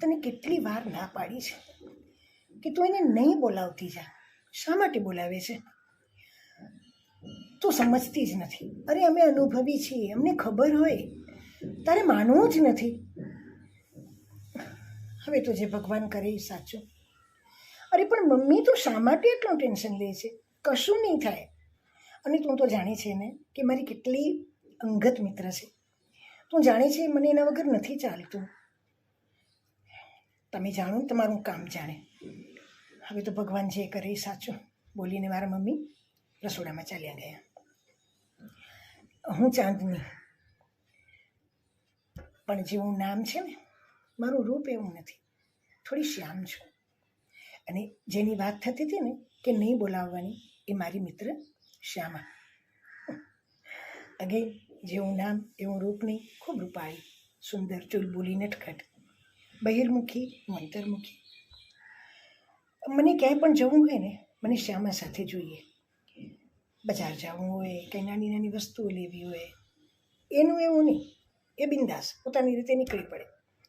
તને કેટલી વાર ના પાડી છે કે તું એને નહીં બોલાવતી જા? શા માટે બોલાવે છે? તું સમજતી જ નથી. અરે, અમે અનુભવી છીએ. અમને ખબર હોય. તારે માનવું જ નથી. હવે તો જે ભગવાન કરે એ સાચું. અરે, પણ મમ્મી તું શા માટે એટલું ટેન્શન લે છે? કશું નહીં થાય. અને તું તો જાણે છે ને કે મારી કેટલી અંગત મિત્ર છે. તું જાણે છે મને એના વગર નથી ચાલતું. તમે જાણો તમારું કામ જાણે. હવે તો ભગવાન જે કરે એ સાચું. બોલીને મારા મમ્મી રસોડામાં ચાલ્યા ગયા. હું ચાંદની. પણ જેવું નામ છે ને, મારું રૂપ એવું નથી. થોડી શ્યામ છું. અને જેની વાત થતી હતી ને, કે નહીં બોલાવવાની, એ મારી મિત્ર શ્યામા. અગે જેવું નામ, એવું રૂપ નહીં, ખૂબ રૂપાળી, સુંદર ચૂલ બોલી નટખટ. બહિર્મુખી, મંતરમુખી. મને ક્યાંય પણ જવું હોય ને, મને શ્યામા સાથે જોઈએ. બજાર જવું હોય, કંઈ નાની નાની વસ્તુઓ લેવી હોય, એનું એવું નહીં. એ બિંદાસ, પોતાની રીતે નીકળી પડે.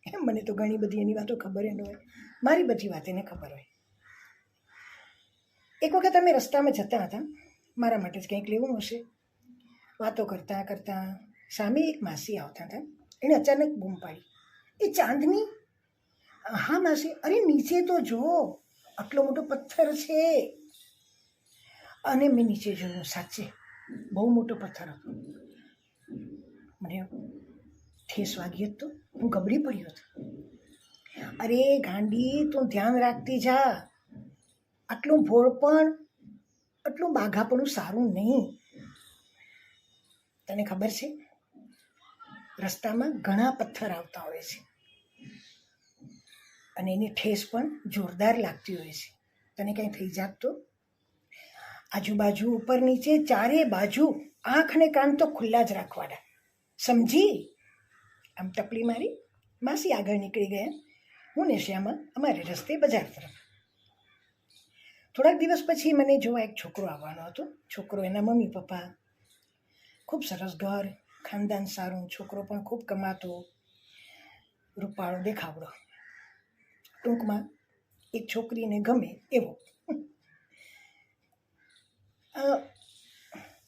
એમ મને તો ઘણી બધી એની વાતો ખબર ન હોય. મારી બધી વાત એને ખબર હોય. એક વખત અમે રસ્તામાં જતા હતા. મારા માટે જ કંઈક લેવું હશે. વાતો કરતાં કરતાં સામે એક માસી આવતા હતા. એણે અચાનક બૂમ પાડી. એ ચાંદની હા, માસી. અરે, નીચે તો જો. આટલો મોટો પથ્થર છે. અને મેં નીચે જોયું, સાચે. બહુ મોટો પથ્થર હતો. મને ઠેસ વાગી હતો હું ગબડી પડ્યો હતો. અરે, ગાંડી, તું ધ્યાન રાખતી જા. આટલું ભોળપણ આટલું બાઘાપણું સારું નહીં. તને ખબર છે? રસ્તામાં ઘણા પથ્થર આવતા હોય છે. અને એની ઠેસ પણ જોરદાર લાગતી હોય છે. તને કંઈ થઈ જાત તો? આજુબાજુ ઉપર નીચે ચારે બાજુ આંખ અને કાન તો ખુલ્લા જ રાખવાના. સમજી? આમ ટપલી મારી? માસી આગળ નીકળી ગયા. હું ને શ્યામા અમારે રસ્તે બજાર તરફ. થોડાક દિવસ પછી મને જોવા એક છોકરો આવવાનો હતો. છોકરો એના મમ્મી પપ્પા. ખૂબ સરસ ઘર, ખાનદાન સારું, છોકરો પણ ખૂબ કમાતો. રૂપાળો દેખાવડો. ટૂંકમાં એક છોકરીને ગમે એવો.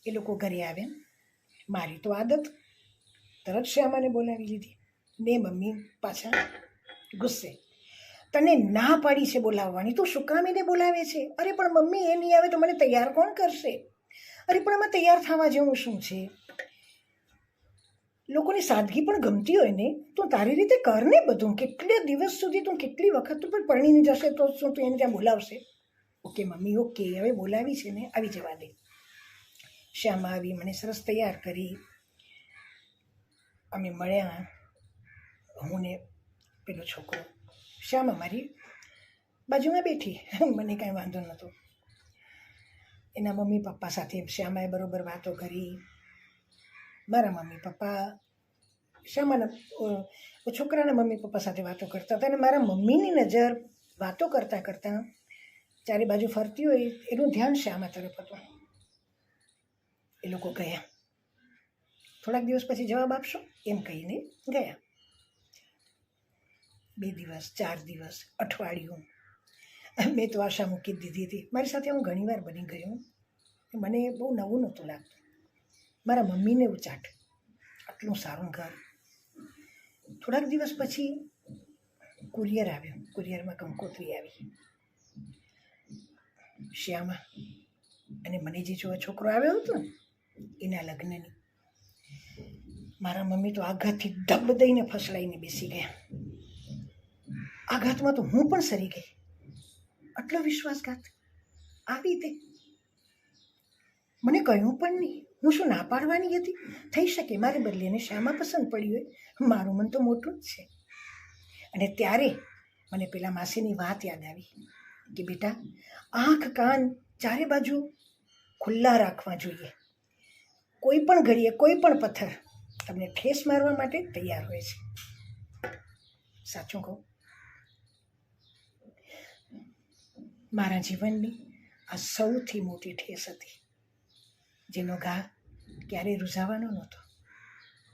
એ લોકો ઘરે આવે. મારી તો આદત. તરત શ્યામાને બોલાવી લીધી. મેં મમ્મી પાછા ગુસ્સે. તને ના પાડી છે બોલાવવાની? તું શું કામ એને બોલાવે છે? અરે, પણ મમ્મી એ નહીં આવે તો મને તૈયાર કોણ કરશે? અરે, પણ આમાં તૈયાર થવા જેવું શું છે? લોકોની સાદગી પણ ગમતી હોય ને, તો તારી રીતે કર ને બધું. કેટલે દિવસ સુધી તું કેટલી વખત તું પણ પરણીને જશે તો શું તું એને ત્યાં બોલાવશે? Okay, mummy, okay. હવે બોલાવી છે ને, આવી જવા દે. શ્યામા આવી, મને સરસ તૈયાર કરી. અમે મળ્યા. હું ને પેલો છોકરો. શ્યામ મારી બાજુમાં બેઠી. મને કાંઈ વાંધો નહોતો. એના મમ્મી પપ્પા સાથે શ્યામાએ બરોબર વાતો કરી. મારા મમ્મી પપ્પા શ્યામાના છોકરાના મમ્મી પપ્પા સાથે વાતો કરતા હતા અને મારા મમ્મીની નજર વાતો કરતાં કરતાં ચારે બાજુ ફરતી હોય, એનું ધ્યાન શ્યામા તરફ હતું. એ લોકો ગયા. થોડાક દિવસ પછી જવાબ આપશો? એમ કહીને ગયા. બે દિવસ, ચાર દિવસ, અઠવાડિયું. મેં તો આશા મૂકી દીધી હતી. મારી સાથે હું ઘણીવાર બની ગયું. મને બહુ નવું નહોતું લાગતું. મારા મમ્મીને ઉચાટ. આટલું સારું ઘર. થોડાક દિવસ પછી કુરિયર આવ્યો. કુરિયરમાં કંકોત્રી આવી. શ્યામા અને મને જે જોવા છોકરો આવ્યો હતો ને, એના લગ્નની. મારા મમ્મી તો આઘાતથી ધબ દઈને ફસલાઈને બેસી ગયા. આઘાતમાં તો હું પણ સરી ગઈ. આટલો વિશ્વાસઘાત. આવી રીતે. મને કહ્યું પણ નહીં. હું શું ના પાડવાની હતી? થઈ શકે મારે બદલે એને શામાં પસંદ પડ્યું હોય? મારું મન તો મોટું જ છે. અને ત્યારે મને પેલા માસીની વાત યાદ આવી કે બેટા, આંખ કાન ચારે બાજુ ખુલ્લા રાખવા જોઈએ. કોઈ પણ ઘડીએ કોઈ પણ પથ્થર તમને ઠેસ મારવા માટે તૈયાર હોય છે. સાચું કહું? મારા જીવનની આ સૌથી મોટી ઠેસ હતી. જેનો ઘા ક્યારેય રૂઝાવાનો નહોતો.